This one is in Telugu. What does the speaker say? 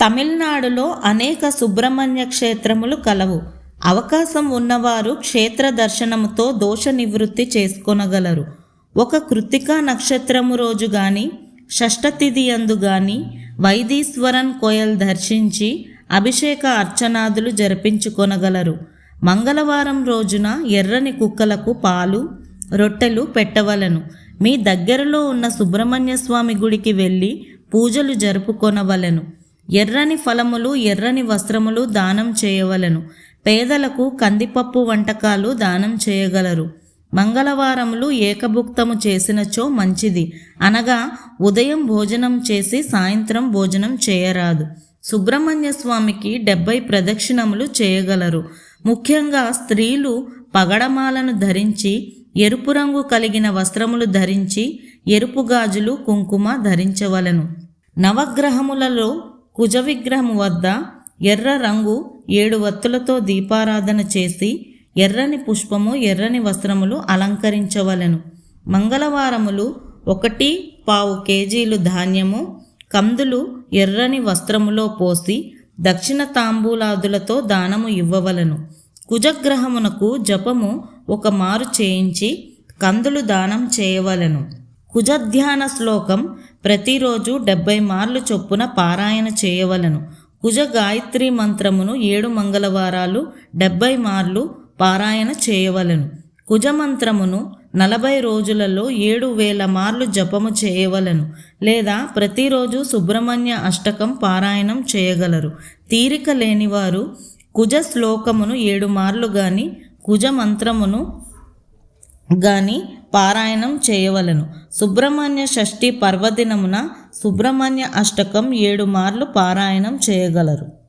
తమిళనాడులో అనేక సుబ్రహ్మణ్య క్షేత్రములు కలవు. అవకాశం ఉన్నవారు క్షేత్ర దర్శనముతో దోష నివృత్తి చేసుకొనగలరు. ఒక కృతికా నక్షత్రము రోజు గాని షష్ఠతిథి అందు గాని వైదీశ్వరన్ కోయల్ దర్శించి అభిషేక అర్చనాదులు జరిపించుకొనగలరు. మంగళవారం రోజున ఎర్రని కుక్కలకు పాలు రొట్టెలు పెట్టవలను. మీ దగ్గరలో ఉన్న సుబ్రహ్మణ్య స్వామి గుడికి వెళ్ళి పూజలు జరుపుకొనవలెను. ఎర్రని ఫలములు ఎర్రని వస్త్రములు దానం చేయవలను. పేదలకు కందిపప్పు వంటకాలు దానం చేయగలరు. మంగళవారములు ఏకభుక్తము చేసినచో మంచిది. అనగా ఉదయం భోజనం చేసి సాయంత్రం భోజనం చేయరాదు. సుబ్రహ్మణ్య స్వామికి డెబ్బై ప్రదక్షిణములు చేయగలరు. ముఖ్యంగా స్త్రీలు పగడమాలను ధరించి ఎరుపు రంగు కలిగిన వస్త్రములు ధరించి ఎరుపు గాజులు కుంకుమ ధరించవలెను. నవగ్రహములలో కుజ విగ్రహము వద్ద ఎర్ర రంగు ఏడు వత్తులతో దీపారాధన చేసి ఎర్రని పుష్పము ఎర్రని వస్త్రములు అలంకరించవలెను. మంగళవారములు ఒకటి పావు కేజీలు ధాన్యము కందులు ఎర్రని వస్త్రములో పోసి దక్షిణ తాంబూలాదులతో దానము ఇవ్వవలను. కుజగ్రహమునకు జపము ఒక మారు చేయించి కందులు దానం చేయవలెను. కుజధ్యాన శ్లోకం ప్రతిరోజు డెబ్బై మార్లు చొప్పున పారాయణ చేయవలను. కుజ గాయత్రి మంత్రమును ఏడు మంగళవారాలు డెబ్బై మార్లు పారాయణ చేయవలను. కుజ మంత్రమును నలభై రోజులలో ఏడు వేల మార్లు జపము చేయవలను లేదా ప్రతిరోజు సుబ్రహ్మణ్య అష్టకం పారాయణం చేయగలరు. తీరిక లేనివారు కుజ శ్లోకమును ఏడు మార్లు గాని కుజ మంత్రమును గాని పారాయణం చేయవలను. సుబ్రహ్మణ్య షష్ఠి పర్వదినమున సుబ్రహ్మణ్య అష్టకం ఏడు మార్లు పారాయణం చేయగలరు.